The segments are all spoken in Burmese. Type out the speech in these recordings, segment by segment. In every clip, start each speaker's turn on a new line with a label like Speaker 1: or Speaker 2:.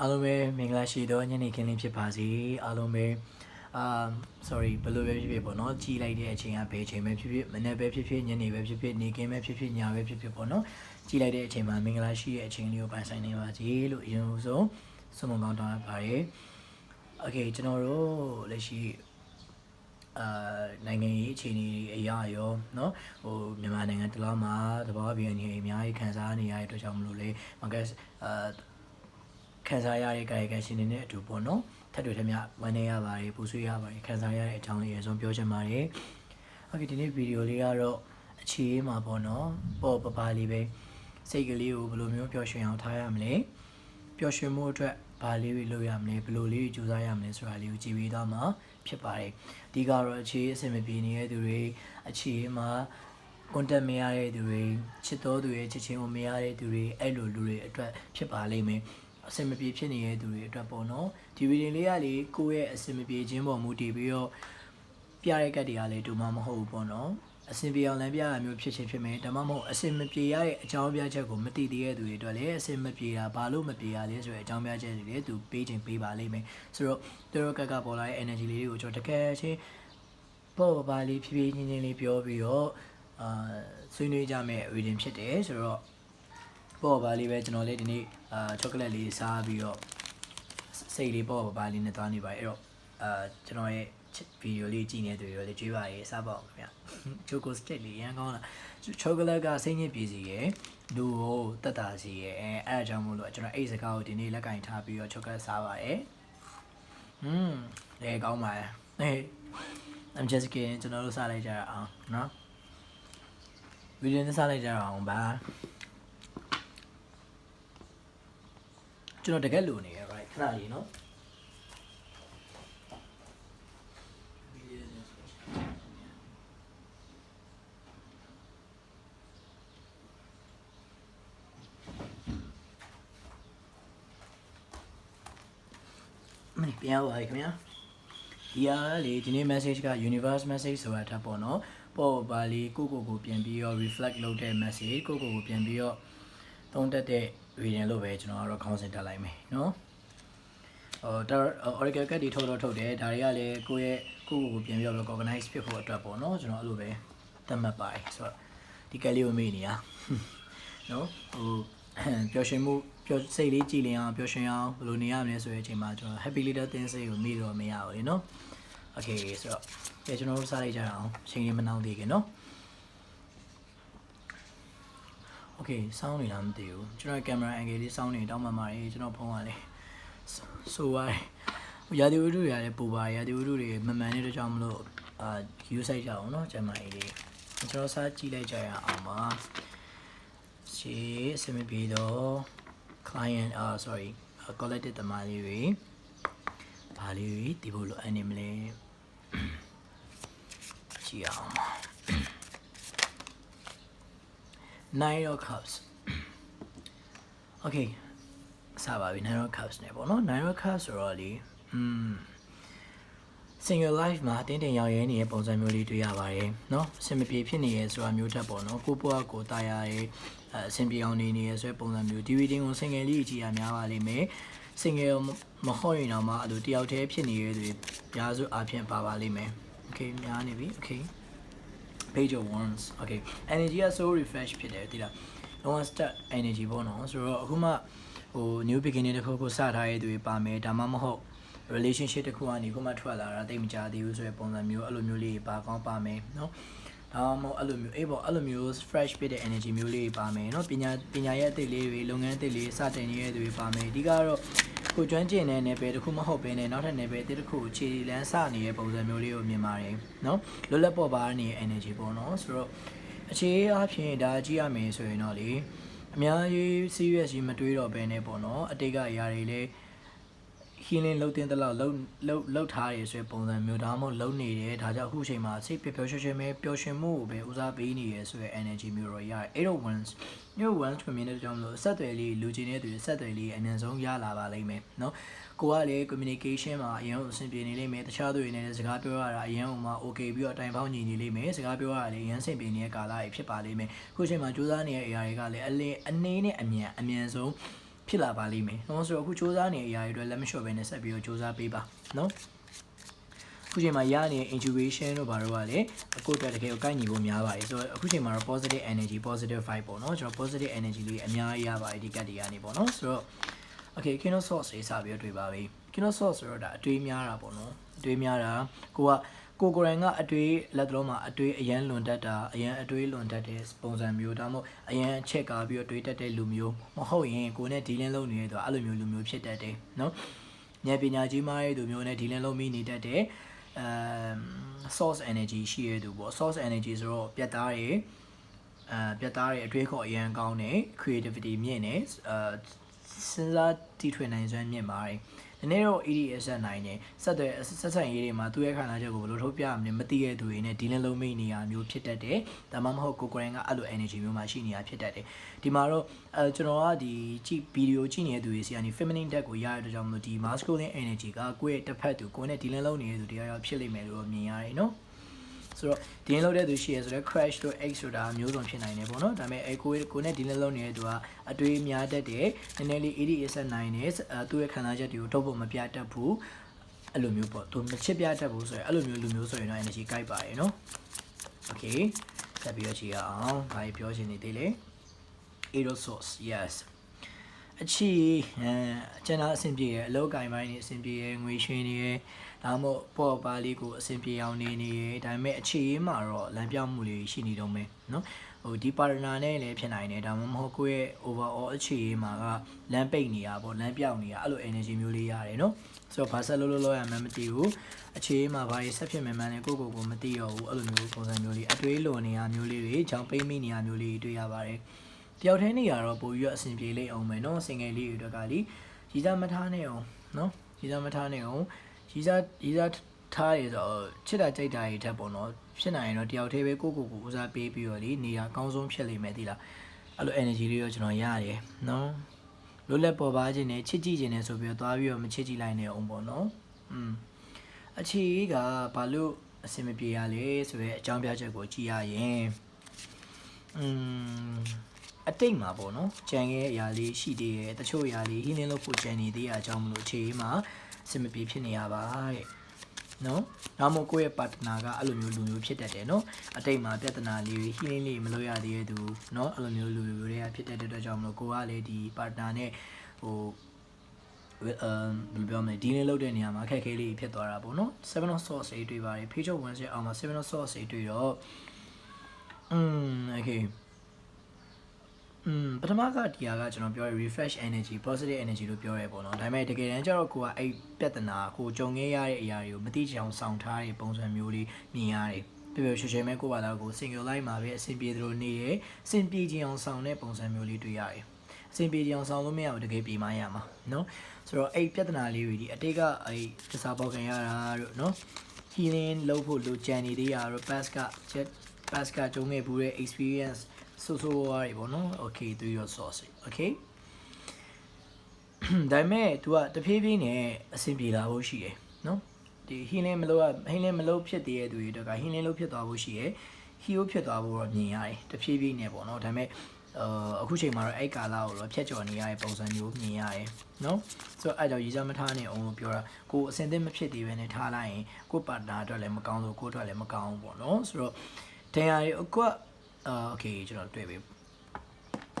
Speaker 1: အားလုံးပဲမင်္ဂလာရှိသောညနေခင်းလေးဖြစ်ပါစေအားလုံးပဲအာ sorry ဘယ်လိုပဲဖြစ်ဖြစ်ပေါ့နော်ကြီးလိုက်တဲ့အချိန်ကဘယ်အချိန်ပဲဖြစ်ဖြစ်မနေ့ပဲဖြစ်ဖြစ်ညနေပဲဖြစ်ဖြစ်နေခင်းပဲဖြစ်ဖြစ်ညပဲဖြစ်ဖြစ်ပေါ့နော်ကြီးလိုက်တဲ့အချိန်မှာမင်္ဂလာရှိတဲ့အချိန်လေးကိုပိုင်ဆိုင်နေပါစေလို့အရင်ဆုံးဆုမွန်ကောင်းတောင်းရပါတယ် okay ကျွန်တော်တို့လက်ရှိအာနိုင်ငံရေးအခြေအနေတွေအရာရောเนาะဟိုမြန်မာနိုင်ငံတလားမှာတဘာဝပြည်အနေအများကြီးခံစားနေရတဲ့အတွက်ကြောင့်မလို့လေမကက်အာ ခံစားရတဲ့ guy ကရှင်နေတဲ့အတူပေါ့နော်ထပ်တွေ့ထမြဝမ်းနေရပါတယ်ပူဆွေးရပါတယ်ခံစားရတဲ့အကြောင်းလေးအဆုံးပြောချင်ပါတယ်ဟုတ်ကဲ့ဒီနေ့ဗီဒီယိုလေးကတော့အခြေအေးမှာပေါ့နော်ပေါ်ပပါလေးပဲစိတ်ကလေးကိုဘယ်လိုမျိုးပျော်ရွှင်အောင်ထားရမလဲပျော်ရွှင်မှုအတွက်ဘာလေးတွေလုပ်ရမလဲဘယ်လိုလေးတွေကြိုးစားရမလဲဆိုတာလေးကိုကြည့်ပြီးတော့မှဖြစ်ပါတယ်ဒီကတော့အခြေအဆင်မပြေနေတဲ့သူတွေအခြေမှာ content မရတဲ့သူတွေချစ်တော်သူရဲ့ချစ်ချင်းကိုမရတဲ့သူတွေအဲ့လိုလူတွေအတွက်ဖြစ်ပါလိမ့်မယ် အဆင်မပြေဖြစ်နေတဲ့သူတွေအတွက်ပေါ့နော်ဒီဗီဒီယိုလေးကလေကိုယ့်ရဲ့အဆင်မပြေခြင်းပေါ်မူတည်ပြီးတော့ပြရတဲ့ကတ်တွေကလည်းတူမှမဟုတ်ဘူးပေါ့နော်အဆင်ပြေအောင်လည်းပြရမျိုးဖြစ်ချင်းဖြစ်မယ်ဒါမှမဟုတ်အဆင်မပြေရတဲ့အကြောင်းပြချက်ကိုမသိသေးတဲ့သူတွေအတွက်လည်းအဆင်မပြေတာဘာလို့မပြေရလဲဆိုတဲ့အကြောင်းပြချက်တွေလည်းသူပေးခြင်းပေးပါလိမ့်မယ်ဆိုတော့သူတို့ကကပေါ်လာတဲ့ energy လေးတွေကိုကျွန်တော်တကယ်ချင်းပေါ့ပါပါလေးဖြည်းဖြည်းချင်းချင်းလေးပြောပြီးတော့အာဆွေးနွေးကြမယ့် reading ဖြစ်တယ်ဆိုတော့ပေါ့ပါလေးပဲကျွန်တော်လေးဒီနေ့ အာချောကလက်လေးစားပြီးတော့စိတ်လေးပေါ့ပါပါလေးနဲ့သွားနေပါတယ်အဲ့တော့အာကျွန်တော်ရဲ့ဗီဒီယိုလေးကြည့်နေသူတွေလည်းကြွေးပါရေးစားပါအောင်ခင်ဗျချိုကိုစတစ်လေးရမ်းကောင်းလားချောကလက်ကစိတ်ညစ်ပြေစီရယ်လူကိုတက်တာစီရယ်အဲအဲ့အကြောင်းမို့လို့ကျွန်တော်အဲ့စကားကိုဒီနေ့လက်ကင်ထားပြီးတော့ချောကလက်စားပါတယ်อืมလေကောင်းပါရဲ့ဟေး I'm just kidding ကျွန်တော်တို့စားလိုက်ကြရအောင်နော်ဗီဒီယိုနဲ့စားလိုက်ကြရအောင်ပါ ကျွန်တော်တကယ်လိုနေရ right ခဏလေးနော်မင်းပြန်ပါခင်ဗျာဒီအားလေဒီနေ့ message က universe message ဆိုတာထပ်ပေါ့နော်ပေါ့ပါလေးကိုကိုကိုပြန်ပြီးတော့ reflect လုပ်တဲ့ message ကိုကိုကိုပြန်ပြီးတော့သုံးတတ်တဲ့ reading လို့ပဲကျွန်တော်ကတော့ခေါင်းစဉ်တက်လိုက်မယ်နော်ဟိုဒါ oracle card တွေထုတ်တော့ထုတ်တယ်ဒါတွေကလည်းကိုယ့်ရဲ့ကိုကိုကိုပြန်ပြီးတော့ recognize ဖြစ်ဖို့အတွက်ပေါ့နော်ကျွန်တော်အဲ့လိုပဲသတ်မှတ်ပါတယ်ဆိုတော့ဒီကလေးကိုမေ့နေရနော်ဟိုပျော်ရွှင်မှုပျော်စိတ်လေးကြည်လင်အောင်ပျော်ရွှင်အောင်ဘယ်လိုနေရမလဲဆိုတဲ့အချိန်မှာကျွန်တော် happy little things တွေကိုမေ့တော့မရဘူးလေနော် okay ဆိုတော့ကြည့်ကျွန်တော်တို့စားလိုက်ကြရအောင်ချိန်လေးမနှောင်းသေးခင်နော် okay စောင်းနေလားမသိဘူးကျွန်တော်ကင်မရာ angle လေးစောင်းနေတောင်းမှပါတယ်ကျွန်တော်ဖုန်းကလည်းဆိုပါတယ်ရာသီဥတုတွေလည်းပူပါရာသီဥတုတွေမမှန်တဲ့အတွက်ကြောင့်မလို့အာ use ဆိုင်ကြအောင်เนาะကျန်မာရေးလေးကျွန်တော်စားကြည့်လိုက်ကြရအောင်ပါရှေ့အဆင်မပြေတော့ client အာ sorry collected တမားလေးတွေဘာလေးတွေဒီဖို့လိုအပ်နေမလဲကြည့်အောင်ပါ nine of cups okay စပါပြီ nine of cups နဲ့ပေါ့နော် nine of cups ဆိုတော့လေอืม single life မှာတင်းတင်ရောက်ရဲနေတဲ့ပုံစံမျိုးလေးတွေ့ရပါတယ်เนาะအဆင်မပြေဖြစ်နေရဲဆိုတာမျိုးတက်ပေါ့နော်ကိုပွားကိုတာယာရဲအအဆင်ပြေအောင်နေနေရဲဆိုတဲ့ပုံစံမျိုး DVD ကို single လေးကြည့်ရများပါလိမ့်မယ် single မဟုတ်ရင်တော့မှအဲ့လိုတယောက်တည်းဖြစ်နေတဲ့သူများစုအဖြစ်ပါပါလိမ့်မယ် okay များနေပြီ okay page of wands okay energy က so refresh ဖြစ်တယ်တိလားလုံးဝ start energy ပေါ့နော်ဆိုတော့အခုမှဟို new beginning တစ်ခုခုစထားရတဲ့သူတွေပါမယ်ဒါမှမဟုတ် relationship တစ်ခုကနေခုမှထွက်လာတာတိတ်မကြသေးဘူးဆိုတဲ့ပုံစံမျိုးအဲ့လိုမျိုးလေးပါကောင်းပါမယ်နော်ဒါမှမဟုတ်အဲ့လိုမျိုးအေးပေါ့အဲ့လိုမျိုး fresh ဖြစ်တဲ့ energy မျိုးလေးပါမယ်เนาะပညာပညာရဲ့အသစ်လေးတွေလုပ်ငန်းအသစ်လေးစတင်နေတဲ့သူတွေပါမယ်အဓိကတော့ ကိုကျွမ်းကျင်တဲ့နယ်ပယ်တစ်ခုမဟုတ်ဘဲနဲ့နောက်ထပ်နယ်ပယ်တစ်ခုခြေလန်းစနေတဲ့ပုံစံမျိုးလေးကိုမြင်ပါတယ်နော်လွတ်လပ်ပေါ်ပါနေတဲ့ energy ပေါ့နော်ဆိုတော့အခြေအားဖြင့်ဒါကြည့်ရမယ်ဆိုရင်တော့လေအများကြီး serious ကြီးမတွေးတော့ဘဲနဲ့ပေါ့နော်အတိတ်ကຢာတွေလည်း healing လုပ်တင်တလောက်လှုပ်လှုပ်လှုပ်ထားရဆိုပုံစံမျိုးဒါမှမဟုတ်လှုပ်နေတယ်ဒါကြောင့်အခုချိန်မှာစိတ်ပျော်ပျော်ရွှင်ရွှင်ပဲပျော်ရွှင်မှုကိုပဲဦးစားပေးနေရဆိုရ energy မျိုးတော့ရတယ်အဲ့တော့ once new once community ကြောင့်လို့ဆက်သွယ်လေးလူချင်းတဲ့သူတွေဆက်သွယ်လေးအမြန်ဆုံးရလာပါလိမ့်မယ်နော်ကိုကလေ communication မှာအရင်အဆင်ပြေနေလိမ့်မယ်တခြားသူတွေနဲ့စကားပြောရတာအရင်ကမှ okay ပြီးတော့အတိုင်းပေါင်းညီနေလိမ့်မယ်စကားပြောရတာလည်းအရင်အဆင်ပြေနေတဲ့ကာလကြီးဖြစ်ပါလိမ့်မယ်ခုချိန်မှာစူးစမ်းနေတဲ့အရာတွေကလည်းအလင်းအနှင်းနဲ့အမြန်အမြန်ဆုံး ဖြဖြစ်လာပါလိမ့်မယ်နော်ဆိုတော့အခုစူးစမ်းနေတဲ့အရာတွေအတွက်လက်မလျှော့ဘဲနဲ့ဆက်ပြီးတော့စူးစမ်းပေးပါနော်အခုချိန်မှာရနေတဲ့ intubation တို့ဘာတို့ကလည်းအခုအတွက်တကယ်ကိုကိုက်ညီဖို့များပါတယ်ဆိုတော့အခုချိန်မှာတော့ positive energy positive vibe ပေါ့နော်ကျွန်တော် positive energy လေးအများကြီးရပါတယ်ဒီကတ်တွေကနေပေါ့နော်ဆိုတော့ okay kino sauce လေးစပြီးတော့တွေ့ပါပြီ kino sauce ဆိုတော့ဒါအတွေးများတာပေါ့နော်အတွေးများတာကိုက ကိုကိုယ်တိုင်ကအတွေးလက်တော်မှာအတွေးအရန်လွန်တတ်တာအရန်အတွေးလွန်တတ်တဲ့ပုံစံမျိုးဒါမှမဟုတ်အရန်ချက်ကားပြီးတော့တွေးတတ်တဲ့လူမျိုးမဟုတ်ရင်ကိုနဲ့ဒီလင်းလုံးနေတဲ့သူကအဲ့လိုမျိုးလူမျိုးဖြစ်တတ်တယ်နော်ဉာဏ်ပညာကြီးမားတဲ့သူမျိုးနဲ့ဒီလင်းလုံးမိနေတတ်တဲ့အဲ source energy ရှိရတဲ့သူပေါ့ source energy ဆိုတော့ပြတ်သားတွေအဲပြတ်သားတွေအတွေးခေါ်အရန်ကောင်းတယ် creativity မြင့်တယ်အဲစဉ်းစားတီထွင်နိုင်စွမ်းမြင့်ပါတယ် ဒီနေ့တော့ EDS နိုင်တယ်ဆက်တဲ့ဆက်ဆက်ရေးတွေမှာသူ့ရဲ့ခန္ဓာချက်ကိုဘယ်လိုထုတ်ပြရမလဲမသိတဲ့သူတွေနဲ့ဒီလင်းလုံးမိနေရမျိုးဖြစ်တတ်တယ်ဒါမှမဟုတ်ကိုကိုရင်ကအဲ့လို energy မျိုးမှာရှိနေရဖြစ်တတ်တယ်ဒီမှာတော့အဲကျွန်တော်ကဒီကြည့်ဗီဒီယိုကြည့်နေတဲ့သူတွေစီကနေ feminine deck ကိုရရတဲ့ကြောင့်မလို့ဒီ masculine energy ကကိုယ့်ရဲ့တစ်ဖက်သူကိုယ်နဲ့ဒီလင်းလုံးနေတဲ့သူတရားရောက်ဖြစ်လိမ့်မယ်လို့မြင်ရတယ်နော် ဆိုတော့ဒီရင်လောက်တဲ့သူရှိရဆိုတော့ crash တို့ x ဆိုတာမျိုးစုံဖြစ်နိုင်တယ်ပေါ့နော်ဒါပေမဲ့အဲကိုကိုနဲ့ဒီလလုံးနေတဲ့သူကအတွေးများတတ်တယ်နည်းနည်းလေး ADS နိုင်နေအဲသူ့ရဲ့ခံစားချက်တွေကိုထုတ်ဖို့မပြတတ်ဘူးအဲ့လိုမျိုးပေါ့သူမချစ်ပြတတ်ဘူးဆိုရင်အဲ့လိုမျိုးလူမျိုးဆိုရင်တော့ energy ကိုက်ပါရယ်နော် okay ဆက်ပြီးတော့ကြည့်ရအောင်ဘာပြောချင်နေသေးလဲ Aero source yes အချီအဲကျွန်တော်အဆင်ပြေရအလောက်ကင်ပိုင်းနေအဆင်ပြေရငွေရွှင်နေရ ဒါမှမဟုတ်ပေါ်ပါလေးကိုအဆင်ပြေအောင်နေနေရဒါပေမဲ့အခြေရေးမှာတော့လမ်းပြောင်းမှုလေးရှိနေတော့မယ်နော်ဟိုဒီ partner နဲ့လည်းဖြစ်နိုင်တယ်ဒါမှမဟုတ်ကိုယ့်ရဲ့ overall အခြေရေးမှာကလမ်းပိတ်နေတာပေါ့လမ်းပြောင်းနေတာအဲ့လို energy မျိုးလေးရတယ်နော်ဆိုတော့ဘာဆက်လို့လို့လို့ရမှန်းမသိဘူးအခြေရေးမှာဘာရေးဆက်ဖြစ်မှန်းမှန်းလည်းကိုယ့်ကိုယ်ကိုမသိတော့ဘူးအဲ့လိုမျိုးပုံစံမျိုးလေးအတွေးလွန်နေရမျိုးလေးတွေကြောင်ပိတ်မိနေရမျိုးလေးတွေတွေ့ရပါတယ်တယောက်တည်းနေရတော့ပိုပြီးတော့အဆင်ပြေလိမ့်အောင်မယ်နော်စင်ငယ်လေးတွေအတွက်ကလေရီစားမထားနဲ့အောင်နော်ရီစားမထားနဲ့အောင် ရီစားရီစားထားရဆိုချစ်တာကြိုက်တာတွေထက်ပေါ့နော်ဖြစ်နိုင်ရင်တော့တယောက်တည်းပဲကိုကိုကိုဦးစားပေးပြီးတော့လေနေရအကောင်းဆုံးဖြစ်လိမ့်မယ်ဒီလားအဲ့လို energy လေးတော့ကျွန်တော်ရတယ်နော်လွတ်လပ်ပေါ်ပါခြင်းနဲ့ချစ်ကြည့်ခြင်းနဲ့ဆိုပြီးတော့သွားပြီးတော့မချစ်ကြည့်လိုက်နဲ့အောင်ပေါ့နော်อืมအခြေကဘာလို့အဆင်မပြေရလဲဆိုရဲအကြောင်းပြချက်ကိုကြည့်ရရင်อืมအတိတ်မှာပေါ့နော်ကြံရဲ့အရာလေးရှိသေးတယ်တချို့အရာလေးဟင်းလင်းလို့ဖို့ကြံနေသေးတာအကြောင်းမလို့အခြေမှာ အဆင်မပြေဖြစ်နေရပါတဲ့နော်နောက်မို့ကိုယ့်ရဲ့ partner ကအဲ့လိုမျိုးလူမျိုးဖြစ်တတ်တယ်နော်အတိတ်မှာပြဿနာလေးဟင်းလင်းလေးမလုပ်ရသေးတဲ့သူနော်အဲ့လိုမျိုးလူမျိုးတွေကဖြစ်တတ်တဲ့အတွက်ကြောင့်မလို့ကိုကလည်းဒီ partner နဲ့ဟိုအမ်ဘယ်လိုပြောမလဲဒီနေ့လောက်တဲ့နေရာမှာအခက်အခဲလေးဖြစ်သွားတာပေါ့နော်7 of source တွေတွေ့ပါတယ် page of 1ဆက်အောင်မှာ7 of source တွေတွေ့တော့อืม okay อื มပထမကဒီဟာကကျွန်တော်ပြောရ refresh energy positive energy လို့ပြောရဲပေါ့နော်ဒါပေမဲ့တကယ်တမ်းကျတော့ကိုကအဲ့ပြဿနာကိုကြုံခဲ့ရတဲ့အရာတွေကိုမသိချင်အောင်ဆောင်ထားတဲ့ပုံစံမျိုးလေးမြင်ရတယ်ပြပြရွှေရွှေမဲကိုပါတော့ကို single line မှာပဲအဆင်ပြေသလိုနေရယ်အဆင်ပြေချင်အောင်ဆောင်တဲ့ပုံစံမျိုးလေးတွေ့ရတယ်အဆင်ပြေချင်အောင်ဆောင်လို့မရဘူးတကယ်ပြေးမရမှာနော်ဆိုတော့အဲ့ပြဿနာလေးတွေဒီအတိတ်ကအဲ့တစားပေါက်ခံရတာတို့နော် healing လုပ်ဖို့လိုကြံနေသေးတာတို့ past က jet past ကကြုံခဲ့ဘူးတဲ့ experience ဆိုဆိုဝါးတွေပေါ့နော် okay သူရော sauce okay ဒါပေမဲ့ तू ကတဖြည်းဖြည်းနဲ့အဆင်ပြေလာဖို့ရှိတယ်နော်ဒီ healing မလို့က healing မလို့ဖြစ်တဲ့သူတွေတော့က healing လို့ဖြစ်သွားဖို့ရှိရယ် heal ဖြစ်သွားဖို့တော့မြင်ရတယ်တဖြည်းဖြည်းနဲ့ပေါ့နော်ဒါပေမဲ့အာအခုချိန်မှာတော့အဲ့ကာလာကိုတော့ဖြတ်ကျော်နေရတဲ့ပုံစံမျိုးမြင်ရတယ်နော်ဆိုတော့အဲ့ကြောင့်ရည်စားမထားနဲ့အောင်လို့ပြောတာကိုအစင်သစ်မဖြစ်သေးဘဲနဲ့ထားလိုက်ရင်ကိုပါတနာအတွက်လည်းမကောင်းလို့ကိုအတွက်လည်းမကောင်းဘူးပေါ့နော်ဆိုတော့တရားရီအခုက အာโอเคကျွန်တော်တွေ့ပြီ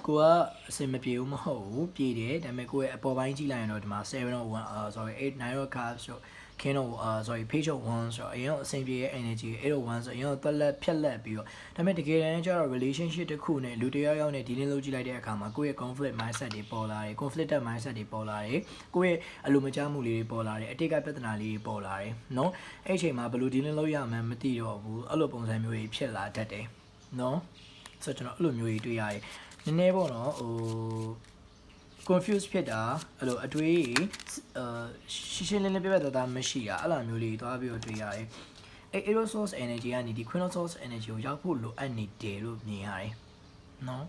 Speaker 1: ကိုကအစင်မပြေဘူးမဟုတ်ဘူးပြေတယ်ဒါပေမဲ့ကိုရဲ့အပေါ်ပိုင်းကြည့်လိုက်ရင်တော့ဒီမှာ7 or 1 uh sorry 8 9 or cups ဆို king of uh sorry page of 1ဆိုတော့အရင်အဆင်ပြေရဲ့ energy 8 of 1ဆိုအရင်တော့တက်လက်ဖြက်လက်ပြီးတော့ဒါပေမဲ့တကယ်တမ်းကျတော့ relationship တစ်ခုနဲ့လူတစ်ယောက်ယောက်နဲ့ဒီနေ့လုပ်ကြည့်လိုက်တဲ့အခါမှာကိုယ့်ရဲ့ conflict mindset တွေပေါ်လာတယ် conflicted mindset တွေပေါ်လာတယ်ကိုယ့်ရဲ့အလိုမကျမှုလေးတွေပေါ်လာတယ်အတိတ်ကပြဿနာလေးတွေပေါ်လာတယ်เนาะအဲ့အချိန်မှာဘယ်လိုဒီနေ့လုပ်ရမှန်းမသိတော့ဘူးအဲ့လိုပုံစံမျိုးတွေဖြစ်လာတတ်တယ် နော်ဆိုတော့ကျွန်တော်အဲ့လိုမျိုးကြီးတွေ့ရတယ်နည်းနည်းပေါ့နော်ဟို confuse ဖြစ်တာအဲ့လိုအတွေးအာရှင်းရှင်းလင်းလင်းပြပြသားသားမရှိတာအဲ့လိုမျိုးလေးသွားပြီးတော့တွေ့ရတယ်အဲ aero source energy ကနေဒီ quinol source energy ကိုရောက်ဖို့လိုအပ်နေတယ်လို့မြင်ရတယ်နော်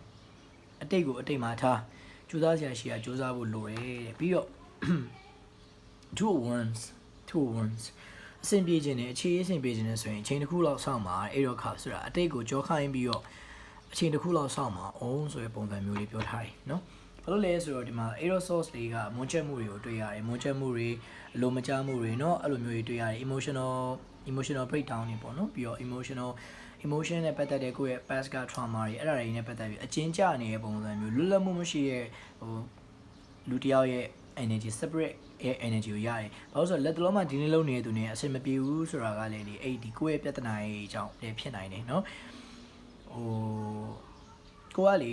Speaker 1: အတိတ်ကိုအတိတ်မှာထားစူးစမ်းဆရာရှိတာစူးစမ်းဖို့လိုတယ်ပြီးတော့ two ones two ones အဆင်ပြေခြင်းနဲ့အခြေအဆင်ပြေခြင်းနဲ့ဆိုရင်အချိန်တစ်ခုလောက်စောင့်ပါအဲ့တော့ခါဆိုတာအတိတ်ကိုကြောခိုင်းပြီးတော့အချိန်တစ်ခုလောက်စောင့်ပါအောင်ဆိုတဲ့ပုံစံမျိုးလေးပြောထားတယ်နော် ဘာလို့လဲဆိုတော့ဒီမှာ aerosols လေးကမွန်းချက်မှုတွေကိုတွေ့ရတယ်မွန်းချက်မှုတွေအလိုမကျမှုတွေเนาะအဲ့လိုမျိုးတွေတွေ့ရတယ် emotional emotional breakdown တွေပေါ့နော်ပြီးတော့ emotional emotion နဲ့ပတ်သက်တဲ့ကိုယ့်ရဲ့ past က trauma တွေအဲ့ဒါတွေနဲ့ပတ်သက်ပြီးအကျဉ်းကျနေတဲ့ပုံစံမျိုးလွတ်လပ်မှုမရှိတဲ့ဟိုလူတစ်ယောက်ရဲ့ energy separate air energy ကိုရတယ်။ဘာလို့ဆိုတော့လက်တလုံးမှာဒီနေ့လုံးနေတဲ့သူနဲ့အဆင်မပြေဘူးဆိုတာကလည်းလေအဲ့ဒီကိုယ့်ရဲ့ပြဿနာရေးအကြောင်းလည်းဖြစ်နိုင်တယ်နော်။ဟိုကိုကလေ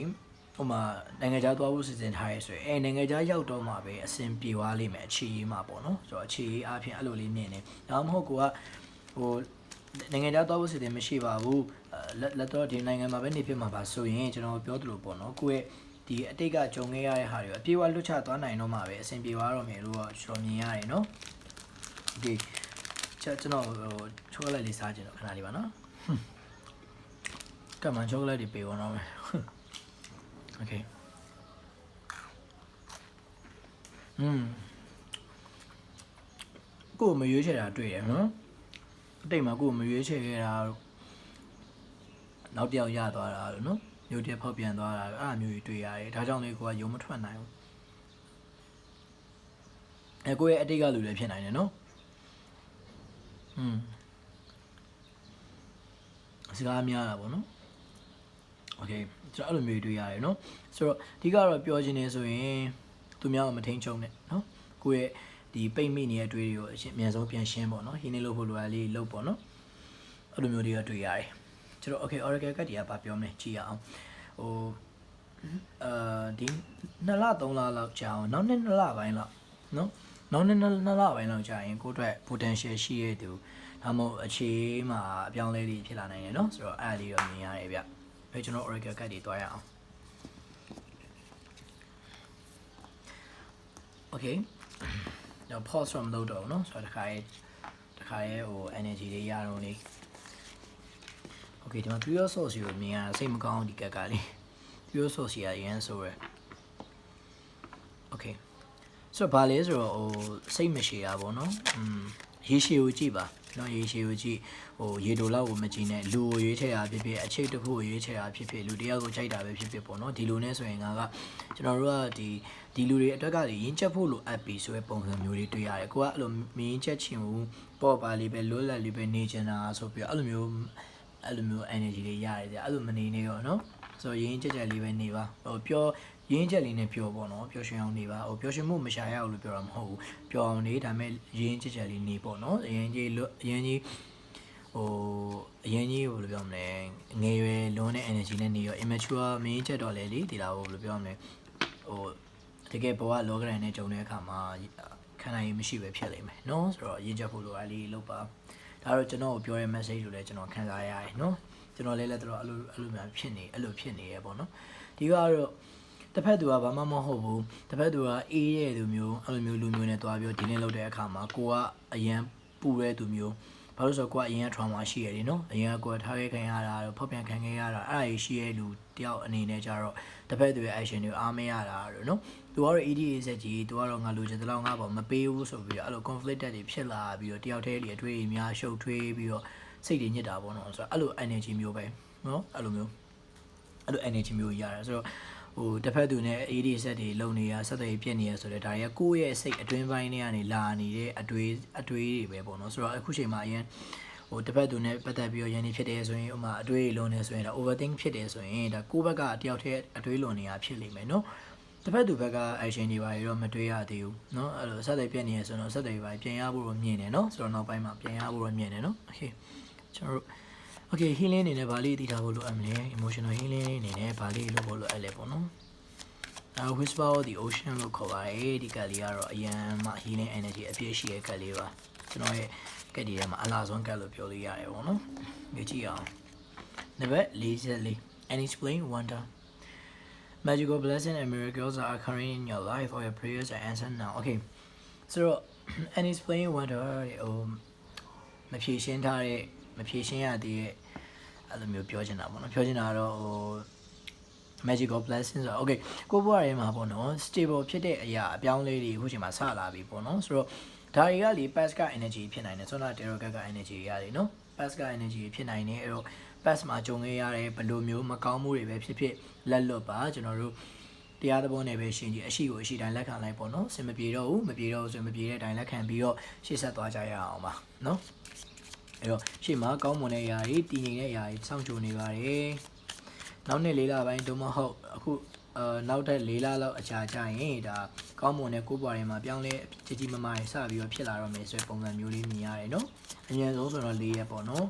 Speaker 1: ဟိုမှာနိုင်ငံခြားသွားဖို့စီစဉ်ထားရဲဆိုရင်အဲနိုင်ငံခြားရောက်တော့မှပဲအဆင်ပြေသွားလိမ့်မယ်အခြေရေးမှာပေါ့နော်ဆိုတော့အခြေရေးအပြင်အဲ့လိုလေးမြင်နေဒါမှမဟုတ်ကိုကဟိုနိုင်ငံခြားသွားဖို့စီစဉ်မရှိပါဘူးလက်တော့ဒီနိုင်ငံမှာပဲနေဖြစ်မှာပါဆိုရင်ကျွန်တော်ပြောသလိုပေါ့နော်ကိုယ့်ရဲ့ ဒီအတိတ်ကကြုံခဲ့ရတဲ့ဟာတွေအပြေးအဝလွတ်ချသွားနိုင်တော့မှပဲအဆင်ပြေသွားတော့မယ်လို့တော့ကျွန်တော်မြင်ရတယ်နော်ဒီကျွန်တော်ဟိုချောကလက်လေးစားကြည့်တော့ခဏလေးပါနော်ကမှန်ချောကလက်တွေပေးအောင်တော့မယ် Okay. อืมကိုယ်မရွေးချယ်တာတွေ့ရနော်အတိတ်မှာကိုယ်မရွေးချယ်ခဲ့တာနောက်တစ်ယောက်ရသွားတာလို့နော် မျိုးတက်ဖောက်ပြန်သွားတာအဲ့အမျိုးကြီးတွေ့ရတယ်ဒါကြောင့်လေကိုကယုံမထွက်နိုင်ဘူးအဲကိုယ့်ရဲ့အတိတ်ကလူလည်းဖြစ်နိုင်တယ်နော်อืมစကားများတာပေါ့နော် okay ကျွန်တော်အဲ့လိုမျိုးတွေ့ရတယ်เนาะဆိုတော့အဓိကတော့ပြောချင်နေဆိုရင်သူများကမထိန်ချုံနဲ့เนาะကိုယ့်ရဲ့ဒီပိတ်မိနေတဲ့အတွေ့တွေကိုအရှင်အမြန်ဆုံးပြန်ရှင်းပေါ့နော်ဟင်းနေလို့ဖို့လိုရလေးလုပ်ပေါ့နော်အဲ့လိုမျိုးတွေကတွေ့ရတယ် ကျွန်တော် okay oracle ကတည်းကဘာပြောမလဲကြည့်ရအောင်ဟိုအာဒီ2လ3လလောက်ကြာအောင်နောက်နှစ်2လပိုင်းလောက်နော်နောက်နှစ်2လပိုင်းလောက်ကြာရင်ကိုယ့်အတွက် potential ရှိရတဲ့သူဒါမှမဟုတ်အခြေမှာအပြောင်းလဲတွေဖြစ်လာနိုင်တယ်เนาะဆိုတော့အဲ့ဒါလေးတော့မြင်ရတယ်ဗျအဲကျွန်တော် Oracle ကတ်တွေတွားရအောင် Okay တော့ pause from လို့တော့เนาะဆိုတော့တခါရဲ့တခါရဲ့ဟို energy တွေရတော့လေ Okay ဒီမှာ trio source ကိုမြင်ရစိတ်မကောင်းဒီကက်ကလေး trio source ရရန်ဆိုရယ် Okay ဆိုတော့ဗာလဲဆိုတော့ဟိုစိတ်မရှိတာပေါ့နော်อืมရေရှည်ကိုကြည့်ပါနော်ရေရှည်ကိုကြည့်ဟိုရေတိုလောက်ကိုမကြည့်နဲ့လူကိုရွေးချယ်တာဖြစ်ဖြစ်အချိတ်တစ်ခုကိုရွေးချယ်တာဖြစ်ဖြစ်လူတယောက်ကိုကြိုက်တာပဲဖြစ်ဖြစ်ပေါ့နော်ဒီလိုနဲ့ဆိုရင်ငါကကျွန်တော်တို့ကဒီဒီလူတွေအတွက်ကရင်းချက်ဖို့လိုအပ်ပြီဆိုတဲ့ပုံစံမျိုးလေးတွေ့ရတယ်ကိုကအဲ့လိုမင်းချက်ချင်ဘူးပေါ့ပါလေးပဲလွတ်လပ်လေးပဲနေချင်တာဆိုပြီးအဲ့လိုမျိုး အဲ့လိုမျိုး energy လေးရတယ်ကြာအဲ့လိုမနေနေရောနော်ဆိုရင်းချက်ချက်လေးပဲနေပါဟိုပြောရင်းချက်လေးနဲ့ပြောပေါ့နော်ပျော်ရွှင်အောင်နေပါဟိုပျော်ရွှင်မှုမရှာရဘူးလို့ပြောတာမဟုတ်ဘူးပျော်အောင်နေဒါပေမဲ့ရင်းချက်ချက်လေးနေပေါ့နော်အရင်ကြီးအရင်ကြီးဟိုအရင်ကြီးဘယ်လိုပြောမလဲငယ်ရွယ်လွန်းတဲ့ energy နဲ့နေရော immature မင်းချက်တော့လေလေဒီလားဘယ်လိုပြောမလဲဟိုတကယ်ဘဝလောကရန်နဲ့ကြုံတဲ့အခါမှာခံနိုင်ရမရှိပဲဖြစ်လိမ့်မယ်နော်ဆိုတော့ရင်းချက်ဖို့လိုအပ်လေးလုပ်ပါ ဒါတော့ကျွန်တော်ကိုပြောတဲ့ message ကိုလည်းကျွန်တော်ခံစားရတယ်နော်ကျွန်တော်လည်းလည်းတော့အဲ့လိုအဲ့လိုများဖြစ်နေအဲ့လိုဖြစ်နေရပေါ့နော်ဒီကတော့တစ်ဖက်သူကဘာမှမဟုတ်ဘူးတစ်ဖက်သူကအေးတဲ့သူမျိုးအဲ့လိုမျိုးလူမျိုးနဲ့တွားပြီးဒီနေ့လောက်တဲ့အခါမှာကိုကအရန်ပူတဲ့သူမျိုး ဘာလို့ဆိုတော့ကိုကအရင်က trauma ရှိရတယ်နော်အရင်ကကိုထားခဲ့ခံရတာတော့ဖောက်ပြန်ခံခဲ့ရတာအဲ့ဒါကြီးရှိရဲ့လူတယောက်အနေနဲ့ကြတော့တစ်ဖက်သူရဲ့ action တွေကိုအားမရတာတော့နော်သူကတော့ EDA ဆက်ကြီးသူကတော့ငါလိုချင်တဲ့လောက်ငါပေါ့မပေးဘူးဆိုပြီးတော့အဲ့လို conflict တွေဖြစ်လာပြီးတော့တယောက်တည်းလေအတွေ့အများရှုပ်ထွေးပြီးတော့စိတ်တွေညစ်တာပေါ့နော်ဆိုတော့အဲ့လို energy မျိုးပဲနော်အဲ့လိုမျိုးအဲ့လို energy မျိုးရတယ်ဆိုတော့ ဟိုတစ်ဖက်သူနဲ့ AD ဆက်တွေလုံနေရဆက်တွေပြည့်နေရဆိုတော့ဒါတွေကကိုယ့်ရဲ့စိတ်အတွင်းပိုင်းတွေကနေလာနေတဲ့အတွေးအတွေးတွေပဲပေါ့နော်ဆိုတော့အခုချိန်မှာအရင်ဟိုတစ်ဖက်သူနဲ့ပတ်သက်ပြီးတော့ရန်နေဖြစ်တယ်ဆိုရင်ဥမာအတွေးလုံးနေဆိုရင်ဒါ overthink ဖြစ်တယ်ဆိုရင်ဒါကိုယ့်ဘက်ကတယောက်တည်းအတွေးလုံးနေတာဖြစ်လိမ့်မယ်နော်တစ်ဖက်သူဘက်က action တွေပါရောမတွေးရသေးဘူးเนาะအဲ့လိုဆက်တွေပြည့်နေရဆိုတော့ဆက်တွေပါပြင်ရဖို့တော့မြင်တယ်เนาะဆိုတော့နောက်ပိုင်းမှာပြင်ရဖို့တော့မြင်တယ်เนาะ okay ကျွန်တော်တို့ okay healing အနေနဲ့ဗာလေးတည်ထားဖို့လိုအပ်မလဲ emotional healing အနေနဲ့ဗာလေးလုပ်ဖို့လိုအပ်လဲပေါ့နော်အဲ whisper of the ocean လို့ခေါ်ပါတယ်ဒီကလေးကတော့အရန်မှ healing energy အပြည့်ရှိတဲ့ကလေးပါကျွန်တော်ရဲ့ကက်ဒီထဲမှာအလားဆုံးကက်လို့ပြောလို့ရတယ်ပေါ့နော်ကြည့်ကြည့်အောင်နံပါတ်44 and explain wonder magical blessing and miracles are occurring in your life or your prayers are answered now okay ဆိုတော့ and explain wonder ဟိုမဖြေရှင်းထားတဲ့ မဖြေရှင်းရသေးတဲ့အဲ့လိုမျိုးပြောချင်တာပေါ့နော်ပြောချင်တာကတော့ဟို magical blessing ဆိုတော့ okay ကိုဘွားရဲမှာပေါ့နော် stable ဖြစ်တဲ့အရာအပြောင်းလဲတွေအခုချိန်မှာစလာပြီပေါ့နော်ဆိုတော့ဒါတွေကလေ pass က energy ဖြစ်နိုင်တယ်ဆိုတော့ tarot က energy ရတယ်နော် pass က energy ဖြစ်နိုင်တယ်အဲ့တော့ pass မှာကြုံခဲ့ရတဲ့ဘယ်လိုမျိုးမကောင်းမှုတွေပဲဖြစ်ဖြစ်လက်လွတ်ပါကျွန်တော်တို့ဟတရားသဘောနဲ့ပဲရှင်ကြည့်အရှိကိုအရှိတိုင်းလက်ခံလိုက်ပေါ့နော်စင်မပြေတော့ဘူးမပြေတော့ဘူးဆိုရင်မပြေတဲ့အတိုင်းလက်ခံပြီးတော့ရှေ့ဆက်သွားကြရအောင်ပါနော် အဲ့တော့ရှေ့မှာကောင်းမွန်တဲ့အရာတွေတည်ငြိမ်တဲ့အရာတွေစောင့်ကြိုနေပါတယ်နောက်နှစ်လေးလပိုင်းဒုမဟုတ်အခုအာနောက်ထပ်၄လလောက်အကြာကြာရင်ဒါကောင်းမွန်တဲ့ကိုယ်ပွားတွေမှာပြောင်းလဲကြည်ကြည်မမတွေစပြီးတော့ဖြစ်လာတော့မယ်ဆိုတဲ့ပုံစံမျိုးလေးမြင်ရတယ်နော်အញ្ញံဆုံးဆိုတော့၄ရက်ပေါ့နော်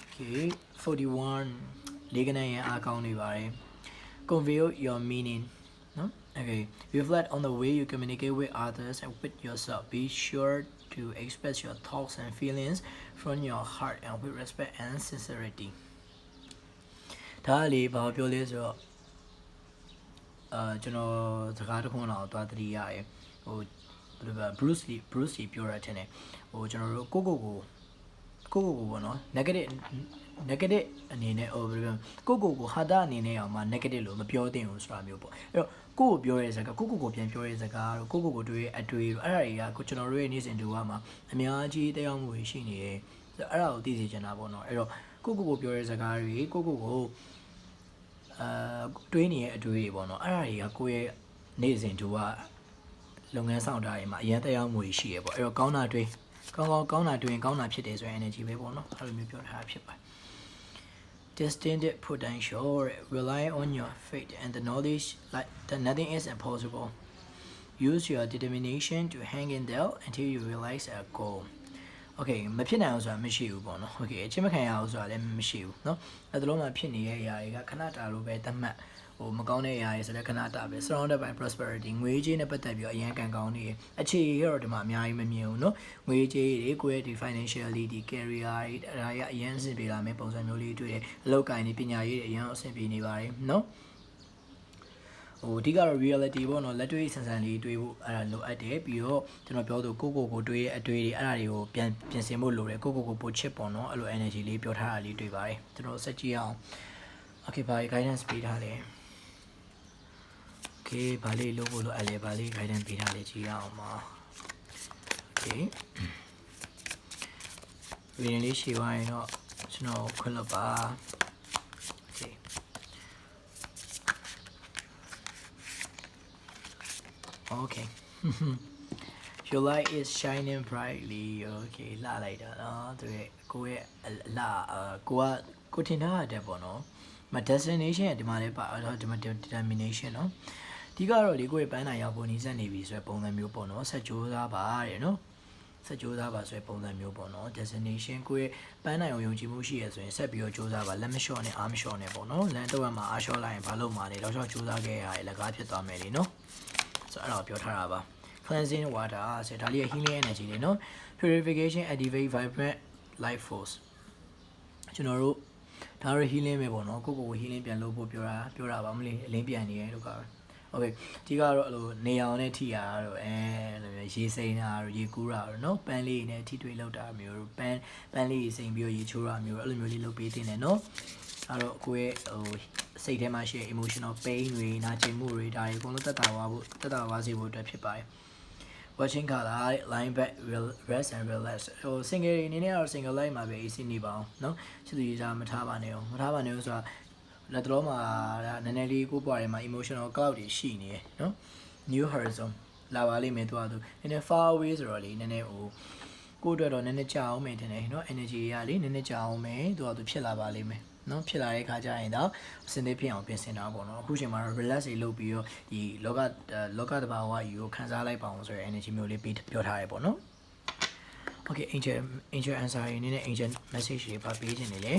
Speaker 1: okay 41လေးကနန်းရန်အားကောင်းနေပါတယ် convey your meaning နော် okay reflect on the way you communicate with others and with yourself be sure to express your thoughts and feelings from your heart and with respect and sincerity ဒါကလေဘာပြောလဲဆိုတော့အာကျွန်တော်စကားတစ်ခုတော့သွားတတိရရယ်ဟိုဘယ်လိုပဲ Bruce Lee Bruce Lee ပြောရတဲ့ねဟိုကျွန်တော်တို့ကိုကိုကိုကိုကိုကိုပေါ့နော် negative negative အနေနဲ့ဟိုဘယ်လိုကိုကိုကိုဟာတာအနေနဲ့အောင်မှ negative လို့မပြောသင့်ဘူးဆိုတာမျိုးပေါ့အဲ့တော့ကိုကိုပြောရဲစကားကိုကိုကိုပြန်ပြောရဲစကားတော့ကိုကိုကိုတွေးအတွေ့တော့အဲ့ဒါတွေကကိုကျွန်တော်တို့ရဲ့နေ့စဉ်တူကမှာအများကြီးတက်ရောက်မှုတွေရှိနေတယ်အဲ့ဒါကိုသိစေချင်တာပေါ့နော်အဲ့တော့ကိုကိုကိုပြောရဲစကားတွေကိုကိုကိုအာတွေးနေရဲ့အတွေ့တွေပေါ့နော်အဲ့ဒါတွေကကိုယ့်ရဲ့နေ့စဉ်တူကလုပ်ငန်းဆောင်တာတွေမှာအရင်တက်ရောက်မှုတွေရှိရပေါ့အဲ့တော့ကောင်းတာတွေးကောင်းကောင်းကောင်းတာတွေးရင်ကောင်းတာဖြစ်တယ်ဆိုရင် energy ပဲပေါ့နော်အဲ့လိုမျိုးပြောထားတာဖြစ်ပါတယ် destined potential rely on your faith and the knowledge like that nothing is impossible use your determination to hang in there until you realize a goal okay မဖြစ်နိုင်အောင်ဆိုတာမရှိဘူးပေါ့နော် okay အချင်းမခံရအောင်ဆိုတာလည်းမရှိဘူးเนาะအဲ့ဒါလုံးမှဖြစ်နေတဲ့အရာတွေကခဏတာလို့ပဲသတ်မှတ် ဟိုမကောင်းတဲ့အရာတွေဆိုတော့ခဏတာပဲ surrounded by prosperity ငွေကြေးနဲ့ပတ်သက်ပြီးတော့အရန်ကန်ကောင်းနေတယ်အခြေရတော့ဒီမှာအများကြီးမမြင်ဘူးเนาะငွေကြေးတွေကိုယ့်ရဲ့ဒီ financially ဒီ career တွေအဲ့ဒါရအရန်အဆင်ပြေလာမယ့်ပုံစံမျိုးလေးတွေ့တယ်အလုပ်ကိုင်းနေပညာရေးတွေအရန်အဆင်ပြေနေပါတယ်เนาะဟိုအဓိကတော့ reality ပေါ့နော်လက်တွေ့ဆန်ဆန်လေးတွေးဖို့အဲ့ဒါလိုအပ်တယ်ပြီးတော့ကျွန်တော်ပြောသူကိုကိုကိုတွေးရဲ့အတွေးတွေအဲ့ဒါတွေကိုပြန်ပြင်ဆင်ဖို့လိုတယ်ကိုကိုကိုပိုချစ်ပေါ့နော်အဲ့လို energy လေးပြောထားတာလေးတွေ့ပါတယ်ကျွန်တော်ဆက်ကြည့်အောင် okay ဘာ guidance ပေးထားလဲ okay ဘာလေးလုပ်ဖို့လိုအပ်လဲဘာလေး guidance ပေးထားလဲကြည့်ရအောင်ပါ okay ဗီဒီယိုလေးရှင်းသွားရင်တော့ကျွန်တော်ခွင့်လွှတ်ပါ okay Okay. Your light is shining brightly. Okay လာလိုက်တာနော်သူရဲ့ကိုယ့်ရဲ့လာကိုကကိုထင်ထားတဲ့ပေါ့နော်။မ destination ဒီမှာလည်းပါတော့ဒီမှာ determination နော်။ ဒီကတော့လေကိုယ့်ရဲ့ပန်းနိုင်ရောက်ဖို့နီးစပ်နေပြီဆိုတဲ့ပုံစံမျိုးပေါ့နော်။ဆက်ကြိုးစားပါတဲ့နော်။ဆက်ကြိုးစားပါဆိုတဲ့ပုံစံမျိုးပေါ့နော် destination ကိုယ့်ရဲ့ပန်းနိုင်အောင်ယုံကြည်မှုရှိရဆိုရင်ဆက်ပြီးတော့ကြိုးစားပါလက်မလျှော့နဲ့အားမလျှော့နဲ့ပေါ့နော်လမ်းတော့မှာအားလျှော့လိုက်ရင်ဘာလို့မှလဲတော့လျှော့ကြိုးစားခဲ့ရရင်လက်ကားဖြစ်သွားမယ်လीနော်ဆိုတော့အဲ့ဒါကိုပြောထားတာပါ cleansing water ဆိုဒါလေးရဲ့ healing energy လေးနော် purification activate vibrant life force ကျွန်တော်တို့ဒါရ healing ပဲပေါ့နော်ကိုကိုကို healing ပြန်လုပ်ဖို့ပြောတာပြောတာပါမလို့အလင်းပြန်နေရဲလို့က ပဲ okay ဒီကတော့အဲ့လိုနေအောင်နဲ့ထိရတာတော့အဲလိုမျိုးရေစိမ်းတာတော့ရေကူးတာတော့နော်ပန်းလေးနဲ့ထိတွေ့လောက်တာမျိုးပန်းပန်းလေးစိမ်းပြီးတော့ရေချိုးတာမျိုးအဲ့လိုမျိုးလေးလုပ်ပေးတင်တယ်နော်အဲ့တော့ကိုယ့်ရဲ့ဟိုစိတ်ထဲမှာရှိတဲ့ emotional pain တွေနာကျင်မှုတွေဒါတွေအကုန်လုံးတက်တာသွားဖို့တက်တာသွားစေဖို့အတွက်ဖြစ်ပါတယ် watching color line back real rest and relax ဟို single တွေအနေနဲ့ကတော့ single line မှာပဲ AC နေပါအောင်เนาะချစ်သူရေးစားမထားပါနဲ့အောင်မထားပါနဲ့အောင်ဆိုတာ လက်တော်မှာဒါနည်းနည်းလေးကိုပွားထဲမှာ emotional cloud တွေရှိနေတယ်နော် new horizon လာပါလိမ့်မယ်သူကသူနည်းနည်း far away ဆိုတော့လေနည်းနည်းဟိုကိုယ့်အတွက်တော့နည်းနည်းကြာအောင်မယ်ထင်တယ်နော် energy တွေကလေနည်းနည်းကြာအောင်မယ်သူကသူဖြစ်လာပါလိမ့်မယ်နော်ဖြစ်လာတဲ့ခါကျရင်တော့အစင်းသေးဖြစ်အောင်ပြင်ဆင်တာပေါ့နော်အခုချိန်မှာတော့ relax တွေလုပ်ပြီးတော့ဒီလောကလောကတဘာဝကြီးကိုခန်းစားလိုက်ပါအောင်ဆိုရယ် energy မျိုးလေးပေးပြောထားရပေါ့နော် okay angel angel answer ရင်းနဲ့ angel message တွေပါပေးခြင်းနေလေ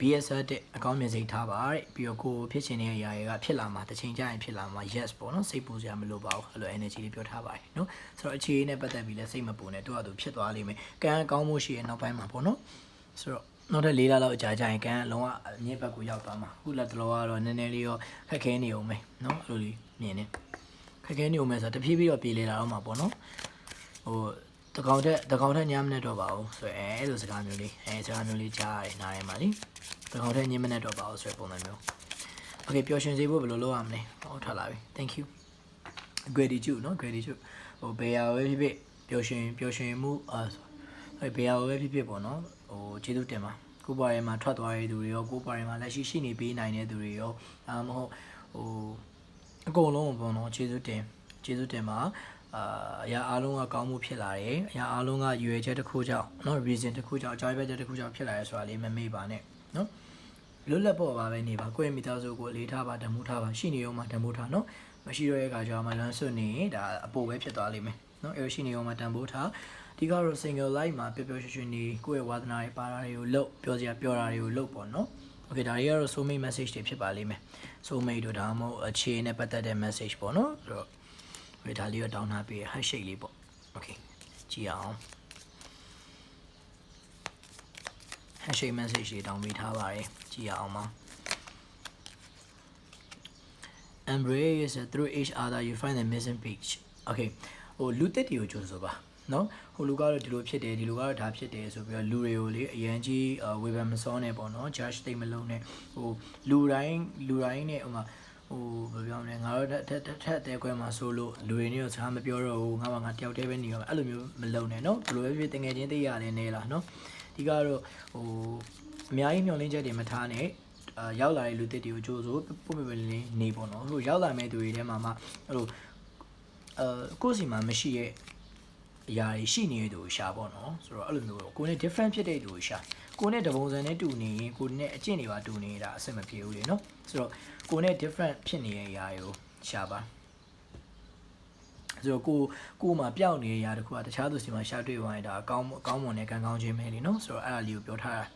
Speaker 1: BSR တဲ့အကောင့်မြင်စိတ်ထားပါတဲ့ပြီးတော့ကိုဖြစ်ချင်တဲ့အရာတွေကဖြစ်လာမှာတစ်ချိန်ကျရင်ဖြစ်လာမှာ yes ပေါ့နော်စိတ်ပူစရာမလိုပါဘူးအဲ့လို energy လေးပြောထားပါတယ်နော်ဆိုတော့အခြေအနေနဲ့ပတ်သက်ပြီးလဲစိတ်မပူနဲ့သူကသူဖြစ်သွားလိမ့်မယ်ကံအကောင်းမှုရှိရဲ့နောက်ပိုင်းမှာပေါ့နော်ဆိုတော့နောက်ထပ်၄လလောက်ကြာကြရင်ကန်လုံးဝအမြင့်ဘက်ကိုရောက်သွားမှာအခုလက်တလောကတော့နည်းနည်းလေးရောခက်ခဲနေအောင်မယ်နော်အဲ့လိုလေးမြင်နေခက်ခဲနေအောင်မယ်ဆိုတော့တဖြည်းဖြည်းတော့ပြေးလေလာတော့မှာပေါ့နော်ဟို တကောင်တက်တကောင်တက်ညမနဲ့တော့ပါဘူးဆိုရဲအဲ့လိုစကားမျိုးလေးအဲစကားမျိုးလေးကြားရတယ်နားထဲမှာလीတကောင်တက်ညမနဲ့တော့ပါဘူးဆိုရပုံစံမျိုး Okay ပျော်ရွှင်စေဖို့ဘယ်လိုလုပ်ရမလဲဟောထားလာပြီ Thank you gratitude နော် gratitude ဟိုဘယ်ဟာပဲဖြစ်ဖြစ်ပျော်ရွှင်ပျော်ရွှင်မှုအာဘယ်ဟာပဲဖြစ်ဖြစ်ပေါ့နော်ဟိုကျေးဇူးတင်ပါကိုကိုပါရဲမှာထွက်သွားတဲ့သူတွေရောကိုပါရဲမှာလက်ရှိရှိနေပေးနိုင်တဲ့သူတွေရောဒါမှမဟုတ်ဟိုအကုန်လုံးပေါ့နော်ကျေးဇူးတင်ကျေးဇူးတင်ပါ အာအရာအားလုံးကကောင်းမှုဖြစ်လာတယ်အရာအားလုံးကရွေချက်တစ်ခုကြောင့်เนาะ reason တစ်ခုကြောင့်အကြောင်းပြချက်တစ်ခုကြောင့်ဖြစ်လာရဲဆိုတာလေးမမေ့ပါနဲ့เนาะလွတ်လပ်ပေါ်ပါပဲနေပါကိုယ့်ရဲ့မိသားစုကိုအလေးထားပါဓမ္မထားပါရှိနေရောမှာဓမ္မထားเนาะမရှိတော့ရဲ့အခါကျတော့မှလမ်းဆွနေဒါအပိုပဲဖြစ်သွားလိမ့်မယ်เนาะအဲရှိနေရောမှာတန်ဖိုးထားဒီကတော့ single life မှာပျော်ပျော်ရွှင်ရွှင်နေကိုယ့်ရဲ့ဝါသနာတွေပါတာတွေကိုလုပ်ပြောစရာပြောတာတွေကိုလုပ်ပေါ့เนาะ Okay ဒါတွေကတော့ soulmate message တွေဖြစ်ပါလိမ့်မယ် soulmate တို့ဒါမှမဟုတ်အခြေနဲ့ပတ်သက်တဲ့ message ပေါ့နော်ဆိုတော့ ဒီဒါလေးတော့တောင်းထားပြီး handshake လေးပေါ့ Okay ကြည့်အောင် handshake message တွေတောင်းပေးထားပါတယ်ကြည့်ရအောင်ပါ embrace through each other you find the missing page okay ဟိုလူတစ်တွေကိုကြိုးဆိုပါနော်ဟိုလူကတော့ဒီလိုဖြစ်တယ်ဒီလူကတော့ဒါဖြစ်တယ်ဆိုပြီးတော့လူတွေကိုလေအရန်ကြီးဝေဖန်မစောနဲ့ပေါ့နော် judge တိတ်မလုံးနဲ့ဟိုလူတိုင်းလူတိုင်းနဲ့ဟိုမှာ ဟိုဘယ်ပြောမလဲငါတို့ထက်ထက်အသေးခွဲမှာဆိုလို့လူတွေနဲ့စကားမပြောတော့ဘူးငါမှငါတယောက်တည်းပဲနေရမယ်အဲ့လိုမျိုးမလုံးနဲ့နော်ဘယ်လိုပဲဖြစ်တငယ်ချင်းသိရတယ်နေလားနော်ဒီကတော့ဟိုအများကြီးမျှော်လင့်ချက်တွေမထားနဲ့အာရောက်လာတဲ့လူတစ်တွေကိုကြိုးဆိုပုံပြပလေးနေပေါ့နော်ဟိုရောက်လာမဲ့သူတွေထဲမှာမှအဲ့လိုအဲကိုယ့်စီမှာမရှိရဲ့အရာတွေရှိနေတဲ့သူကိုရှာပေါ့နော်ဆိုတော့အဲ့လိုမျိုးကိုယ်နဲ့ different ဖြစ်တဲ့သူကိုရှာကိုယ်နဲ့တပုံစံနဲ့တူနေရင်ကိုယ်နဲ့အကျင့်တွေပါတူနေတာအဆင်မပြေဘူးလေနော်ဆိုတော့ ကိုယ်နဲ့ different ဖြစ်နေတဲ့အရာတွေကိုရှာပါဆိုတော့ကိုကိုမှပျောက်နေတဲ့အရာတခုကတခြားသူစီမှာရှာတွေ့သွားရင်ဒါအကောင်းအကောင်းမွန်တဲ့ကံကောင်းခြင်းပဲလीနော်ဆိုတော့အဲ့ဒါလေးကိုပြောထားတာ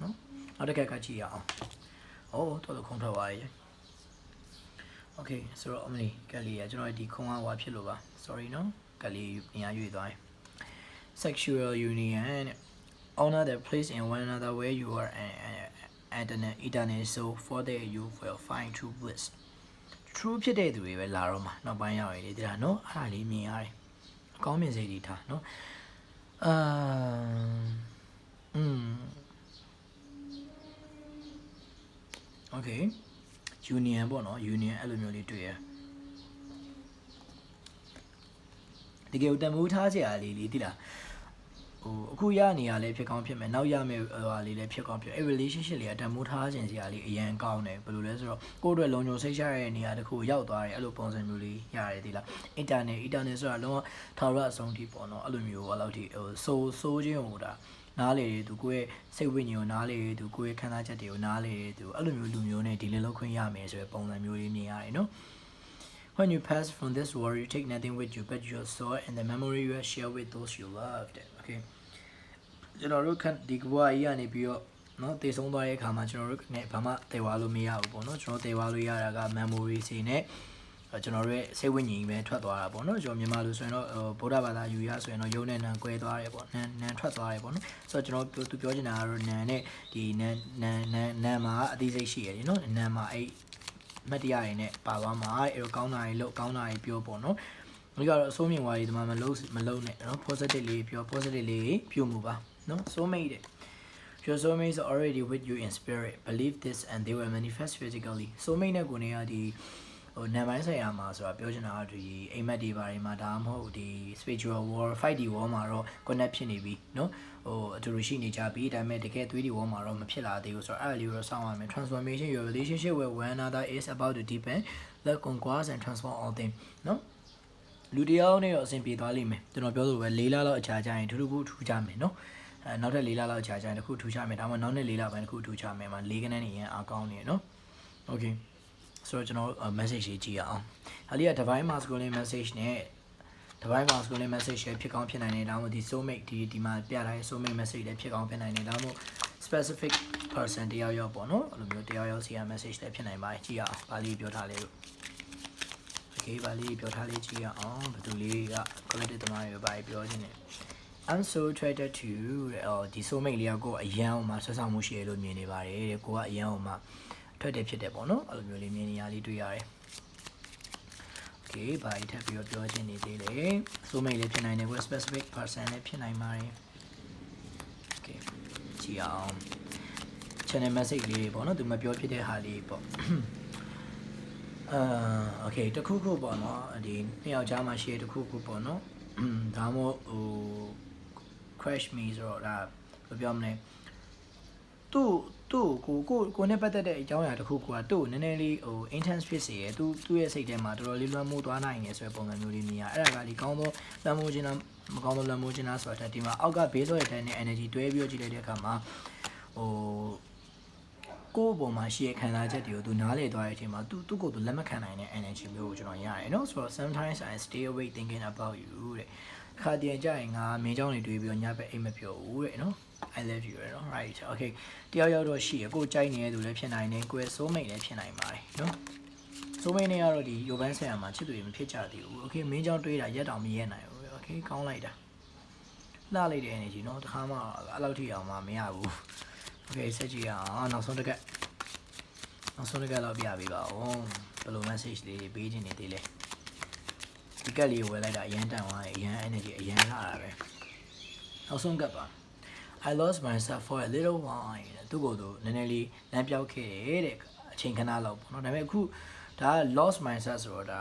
Speaker 1: နော်နောက်တစ်ခါကကြည့်ရအောင်။အော်တော်တော်ခုံထွက်သွားရဲ့။ Okay ဆိုတော့အမလီကက်လီရကျွန်တော်ဒီခုံကဟွာဖြစ်လို့ပါ sorry နော်ကက်လီနေရာရွေ့သွားရင် sexual union honor the place in one another where you are and and an eternal soul for that you will find true bliss true ဖြစ်တဲ့သူတွေပဲလာတော့မှာနောက်ပိုင်းရောက်ရည်လေဒီလားနော်အဲ့ဒါလေးမြင်ရတယ်အကောင်းမြင်စိတ်တွေထားနော်အာอืม okay union ပေါ့နော် union အဲ့လိုမျိုးလေးတွေ့ရတကယ်တန်ဖိုးထားကြရလေးလေးတိလား ဟိုအခုရနေရလဲဖြစ်ကောင်းဖြစ်မယ်နောက်ရမယ့်ဟိုဟာလေးလည်းဖြစ်ကောင်းဖြစ်အဲ့ relationship လေးကတန်ဖိုးထားခြင်းစရာလေးအရန်ကောင်းတယ်ဘယ်လိုလဲဆိုတော့ကိုယ့်အတွက်လုံခြုံစိတ်ချရတဲ့နေရာတစ်ခုရောက်သွားတယ်အဲ့လိုပုံစံမျိုးလေးရတယ်တိလား internet internet ဆိုတာလုံးဝထာဝရအဆုံးထိပေါ့နော်အဲ့လိုမျိုးဟိုလောက်ထိဟိုဆိုးဆိုးခြင်းဟိုဒါနားလေသူကိုယ့်ရဲ့စိတ်ဝိညာဉ်ကိုနားလေသူကိုယ့်ရဲ့ခံစားချက်တွေကိုနားလေသူအဲ့လိုမျိုးလူမျိုးနဲ့ဒီလိုလောက်ခွင့်ရမယ်ဆိုတဲ့ပုံစံမျိုးလေးမြင်ရတယ်နော် When you pass from this world, you take nothing with you but your soul and the memory you have shared with those you loved. ကဲကျွန်တော်တို့ခန့်ဒီကဘွားကြီးကနေပြီးတော့နော်တည်ဆုံးသွားတဲ့အခါမှာကျွန်တော်တို့နဲ့ဘာမှတည်ဝါလို့မရဘူးပေါ့နော်ကျွန်တော်တည်ဝါလို့ရတာက memory စီနဲ့ကျွန်တော်တို့ရဲ့စိတ်ဝိညာဉ်ကြီးပဲထွက်သွားတာပေါ့နော်ကျွန်တော်မြန်မာလူဆိုရင်တော့ဗုဒ္ဓဘာသာယူရဆိုရင်တော့ယုံနဲ့နံကွဲသွားတယ်ပေါ့နံနံထွက်သွားတယ်ပေါ့နော်ဆိုတော့ကျွန်တော်သူပြောချင်တာကတော့နံနဲ့ဒီနံနံနံနံမှာအသိစိတ်ရှိရတယ်နော်နံမှာအဲ့မတရားတွေနဲ့ပါသွားမှာအဲ့လိုကောင်းတာတွေလို့ကောင်းတာတွေပြောပေါ့နော် ဒီကတော့အစိုးမြင်ဝါဒီဒီမှာမလုံးမလုံးနဲ့နော် positive လေးပြော positive လေးပြုမှုပါနော် so made it Your soulmates are already with you in spirit. Believe this and they will manifest physically. Soulmate နဲ့ကိုနေရဒီဟိုနံပိုင်းဆိုင်ရာမှာဆိုတာပြောချင်တာကဒီအိမ်မက်တွေဘာတွေမှာဒါမှမဟုတ်ဒီ spiritual war fight ဒီ war မှာတော့ connect ဖြစ်နေပြီเนาะဟိုအတူတူရှိနေကြပြီဒါပေမဲ့တကယ်သွေးဒီ war မှာတော့မဖြစ်လာသေးဘူးဆိုတော့အဲ့ဒါလေးကိုတော့စောင့်ရမယ် transformation your relationship with one another is about to deepen let conquer and transform all things เนาะ လူတယောက်နဲ့တော့အဆင်ပြေသွားလိမ့်မယ်ကျွန်တော်ပြောသလိုပဲ၄လလောက်အခြားကြရင်ထူးထူးထူးကြမယ်เนาะအဲနောက်ထပ်၄လလောက်အခြားကြရင်တစ်ခုထူးကြမယ်ဒါမှမဟုတ်နောက်နေ့၄လပိုင်းတစ်ခုထူးကြမယ်မှာ၄ကနန်းနေရင်အားကောင်းနေเนาะ okay ဆိုတော့ကျွန်တော် message ရေးကြည့်ရအောင်။ဒါလေးက divine masculine message နဲ့ divine masculine message ရဲ့ဖြစ်ကောင်းဖြစ်နိုင်တယ်ဒါမှမဟုတ်ဒီ soulmate ဒီဒီမှာပြထားတဲ့ soulmate message လည်းဖြစ်ကောင်းဖြစ်နိုင်တယ်ဒါမှမဟုတ် specific person တယောက်ယောက်ပေါ့နော်အဲ့လိုမျိုးတယောက်ယောက်စီက message လည်းဖြစ်နိုင်ပါတယ်ကြည့်ရအောင်။ဘာလေးပြောထားလဲလို့ Okay ဘာလေးပြောထားလေးကြည့်ရအောင်ဘယ်သူလေးက collective တမားတွေဘာပြောခြင်းလဲ I'm so attracted to အော်ဒီ soulmate လေးကကိုအရန်အောင်မှာဆွဆောင်မှုရှိရလို့မြင်နေပါတယ်တဲ့ကိုကအရန်အောင်မှာထွက်တယ်ဖြစ်တယ်ပေါ့နော်အဲ့လိုမျိုးလေးမြင်နေရလေးတွေ့ရတယ် Okay ဘာကြီးထပ်ပြီးတော့ပြောချင်နေသေးလဲဆိုမိတ်လေးဖြစ်နိုင်တယ် specific person လည်းဖြစ်နိုင်ပါတယ် Okay ကြည့်အောင် channel message လေးပေါ့နော်သူမပြောဖြစ်တဲ့ဟာလေးပေါ့ အာ okay တခုခုပေါ့နော်ဒီနှစ်ယောက်ကြားမှာရှိတဲ့တခုခုပေါ့နော်ဒါမှမဟုတ်ဟို crash me ဆိုတော့ဒါဘယ်ပြောမလဲသူ့သူ့ကိုကိုကိုနဲ့ပတ်သက်တဲ့အကြောင်းအရာတစ်ခုကသူ့ကိုနည်းနည်းလေးဟို intense ဖြစ်စေရယ်သူသူ့ရဲ့စိတ်ထဲမှာတော်တော်လေးလွှမ်းမိုးသွားနိုင်နေဆိုတဲ့ပုံစံမျိုးလေးမြင်ရအဲ့ဒါကလေကောင်းသောလွှမ်းမိုးခြင်းလားမကောင်းသောလွှမ်းမိုးခြင်းလားဆိုတာဒီမှာအောက်က base ရဲ့ tan နဲ့ energy တွဲပြီးတော့ကြည့်လိုက်တဲ့အခါမှာဟို ကိုယ့်အပေါ်မှာရှိတဲ့ခံစားချက်တွေကိုသူနားလေသွားတဲ့အချိန်မှာသူသူ့ကိုယ်သူလက်မခံနိုင်တဲ့ energy မျိုးကိုကျွန်တော်ရတယ်နော်ဆိုတော့ sometimes i stay awake thinking about you တဲ့ခါတည်းကြရင်ငါမင်းเจ้าနေတွေးပြီးတော့ညဘက်အိမ်မပြောဘူးတဲ့နော် I love you ရယ်နော် right okay တယောက်ယောက်တော့ရှိရကိုကြိုက်နေတဲ့သူလည်းဖြစ်နိုင်တယ်ကိုယ်ဆိုးမိတ်လည်းဖြစ်နိုင်ပါတယ်နော်ဆိုးမိတ်နဲ့ကတော့ဒီယိုဘန်းဆရာမှာချစ်သူတွေမဖြစ်ကြသေးဘူး okay မင်းเจ้าတွေးတာရက်တောင်မရဲနိုင်ဘူး okay ကောင်းလိုက်တာလှလိုက်တဲ့ energy နော်တခါမှအဲ့လောက်ထိအောင်မှမရဘူး okay ဆက်ကြည့်ရအောင်နောက်ဆုံးတစ်ကက်နောက်ဆုံးတစ်ကက်တော့ပြပေးပါဦးဘယ်လို message လေးပေးခြင်းနေသေးလဲဒီကက်လေးကိုဝယ်လိုက်တာအရန်တန်သွားတယ်အရန် energy အရန်လာတာပဲနောက်ဆုံးကက်ပါ I lost myself for a little while တဲ့သူ့ကိုယ်သူနည်းနည်းလေးလမ်းပြောက်ခဲ့တယ်တဲ့အချိန်ခဏလောက်ပေါ့နော်ဒါပေမဲ့အခုဒါက lost myself ဆိုတော့ဒါ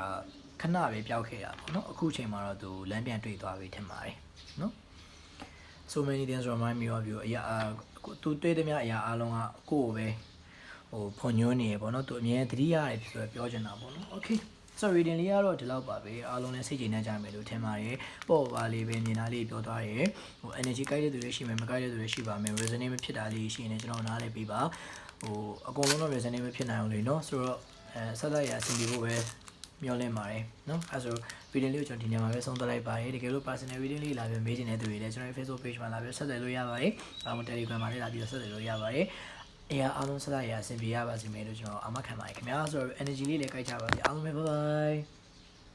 Speaker 1: ခဏပဲပြောက်ခဲ့တာပေါ့နော်အခုချိန်မှာတော့သူလမ်းပြန်တွေ့သွားပြီထင်ပါတယ်နော် so many things remind me of you အရာ အာသူတွေ့သမျှအရာအလုံးကကိုယ့်ကိုပဲဟိုဖွံ့ညွှန်းနေရပေါ့နော်သူအမြဲတတိရတယ်ဆိုတော့ပြောချင်တာပေါ့နော် okay so reading လေးကတော့ဒီလောက်ပါပဲအားလုံးလည်းစိတ်ကြည်နေကြမယ်လို့ထင်ပါတယ်ပေါ့ပါလေးပဲမြင်တာလေးပြောသွားတယ်ဟို energy ကိုက်တဲ့သူတွေရှိမယ်မကိုက်တဲ့သူတွေရှိပါမယ် resonate မဖြစ်တာလေးရှိရင်လည်းကျွန်တော်နားလည်ပေးပါဟိုအကုန်လုံးတော့ resonate မဖြစ်နိုင်အောင်လေနော်ဆိုတော့အဲဆက်လက်ရအဆင်ပြေဖို့ပဲ မျှော်လင့်ပါတယ်နော်အဲဆို reading လေးကိုကျွန်တော်ဒီနေ့မှာပဲဆုံးသက်လိုက်ပါတယ်တကယ်လို့ personal reading လေးလာပြီးမေးချင်တဲ့သူတွေလည်းကျွန်တော် Facebook page မှာလာပြီးဆက်သွယ်လို့ရပါတယ်အားလုံး Telegram မှာလည်းလာပြီးဆက်သွယ်လို့ရပါတယ်အဲအားလုံးဆက်လက်ရအဆင်ပြေရပါစေမယ်လို့ကျွန်တော်အမခံပါတယ်ခင်ဗျာဆိုတော့ energy လေးလည်းကြိုက်ကြပါစေအားလုံးပဲ bye bye